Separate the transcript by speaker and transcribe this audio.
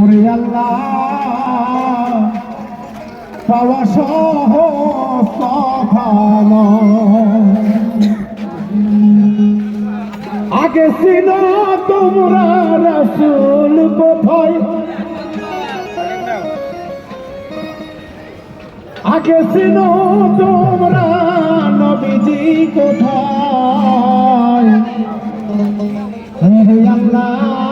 Speaker 1: ওরে আল্লাহ, পাওয়া সহজ কথা আগে ছিল তোমরা রাসুল কোথায়? আগে ছিল তোমরা নবীজি কোথায়? আল্লাহ।